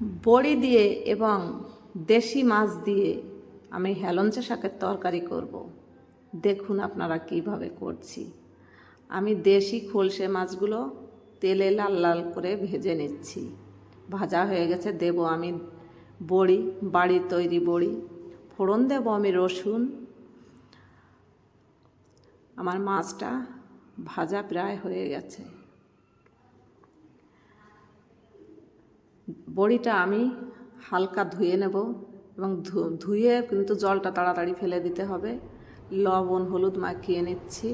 বড়ি দিয়ে এবং দেশি মাছ দিয়ে আমি হেলঞ্চা শাকের তরকারি করব। দেখুন আপনারা কীভাবে করছি। আমি দেশি খোলসে মাছগুলো তেলে লাল লাল করে ভেজে নিচ্ছি। ভাজা হয়ে গেছে, দেব আমি বড়ি বাড়ি তৈরি বড়ি। ফোড়ন দেব আমি রসুন। আমার মাছটা ভাজা প্রায় হয়ে গেছে। বড়িটা আমি হালকা ধুয়ে নেব এবং ধুয়ে কিন্তু জলটা তাড়াতাড়ি ফেলে দিতে হবে। লবণ, হলুদ মাখিয়ে নিচ্ছি।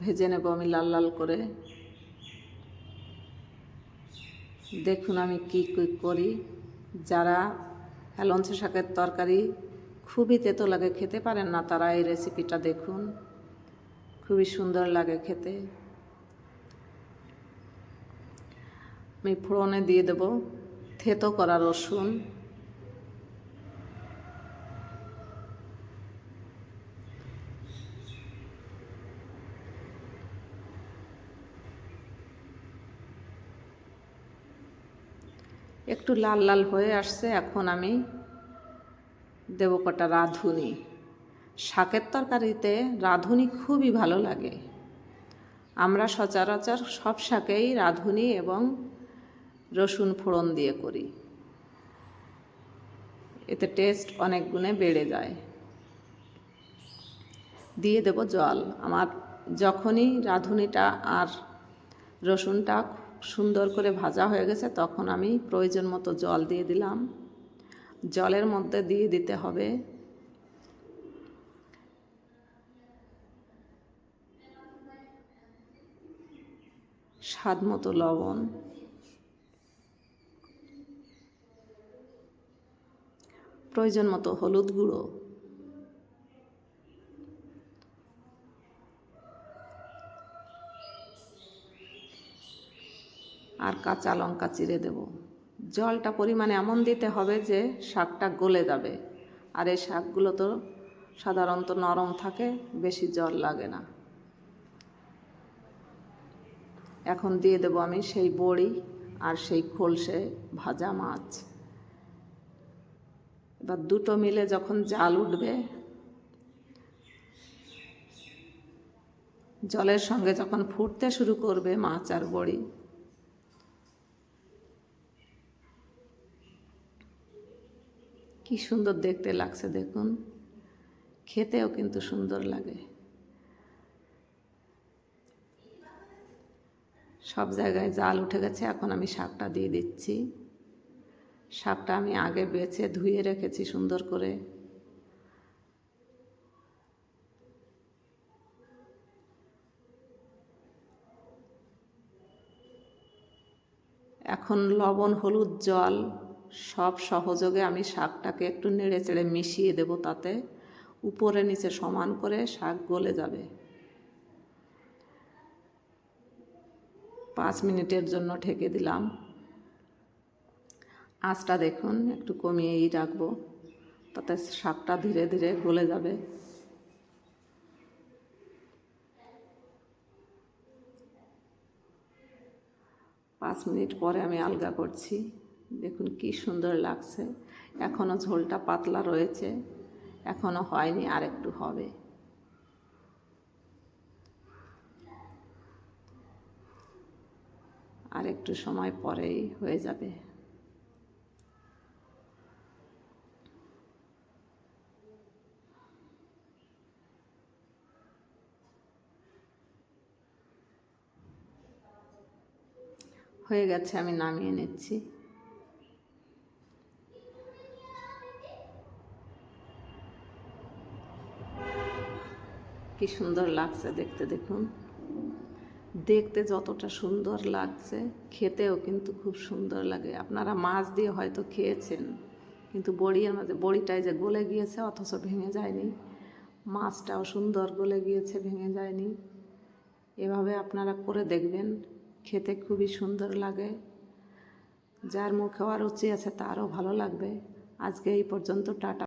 ভেজে নেব আমি লাল লাল করে। দেখুন আমি কি কি করি। যারা হেলঞ্চ শাকের তরকারি খুবই তেতো লাগে, খেতে পারেন না, তারা এই রেসিপিটা দেখুন। খুবই সুন্দর লাগে খেতে। আমি ফোড়নে দিয়ে দেব থেতো করা রসুন। একটু লাল লাল হয়ে আসছে, এখন আমি দেব কটা রাঁধুনি। শাকের তরকারিতে রাঁধুনি খুবই ভালো লাগে। আমরা সচরাচর সব শাকেই রাঁধুনি এবং রসুন ফোড়ন দিয়ে করি। এতে টেস্ট অনেক গুণে বেড়ে যায়। দিয়ে দেব জল। আমার যখনই রাঁধুনিটা আর রসুনটা সুন্দর করে ভাজা হয়ে গেছে, তখন আমি প্রয়োজন মতো জল দিয়ে দিলাম। জলের মধ্যে দিয়ে দিতে হবে স্বাদ মতো লবণ। প্রয়োজন মতো হলুদ গুঁড়ো। আর কাঁচা লঙ্কা চিড়ে দেব। জলটা পরিমাণে এমন দিতে হবে যে শাকটা গলে যাবে। আর এই শাকগুলো তো সাধারণত নরম থাকে, বেশি জল লাগে না। এখন দিয়ে দেব আমি সেই বড়ি আর সেই খোলসে ভাজা মাছ। এবার দুটো মিলে যখন জাল উঠবে, জলের সঙ্গে যখন ফুটতে শুরু করবে মাছ আর বড়ি, কি সুন্দর দেখতে লাগছে দেখুন। খেতেও কিন্তু সুন্দর লাগে। সব জায়গায় জাল উঠে গেছে, এখন আমি শাকটা দিয়ে দিচ্ছি। শাকটা আমি আগে বেছে ধুয়ে রেখেছি সুন্দর করে। এখন লবণ, হলুদ, জল সব সহযোগে আমি শাকটাকে একটু নেড়ে চেড়ে মিশিয়ে দেব তাতে। উপরে, নিচে সমান করে শাক গলে যাবে। পাঁচ মিনিটের জন্য ঢেকে দিলাম। আঁচটা দেখুন, একটু কমিয়েই রাখব, তাতে শাকটা ধীরে ধীরে গলে যাবে। পাঁচ মিনিট পরে আমি আলগা করছি। দেখুন কি সুন্দর লাগছে। এখনও ঝোলটা পাতলা রয়েছে এখনও হয়নি আর একটু হবে। আর একটু সময় পরেই হয়ে যাবে। হয়ে গেছে, আমি নামিয়ে নিচ্ছি। কি সুন্দর লাগছে দেখতে, দেখুন। দেখতে যতটা সুন্দর লাগছে, খেতেও কিন্তু খুব সুন্দর লাগে। আপনারা মাছ দিয়ে হয়তো খেয়েছেন, কিন্তু বড়ির মাঝে, বড়িটাই যে গলে গিয়েছে অথচ ভেঙে যায়নি, মাছটাও সুন্দর গলে গিয়েছে, ভেঙে যায়নি। এভাবে আপনারা করে দেখবেন, খেতে খুবই সুন্দর লাগে। যার মুখে আর রুচি আছে তারও ভালো লাগবে। আজকে এই পর্যন্ত, টাটা।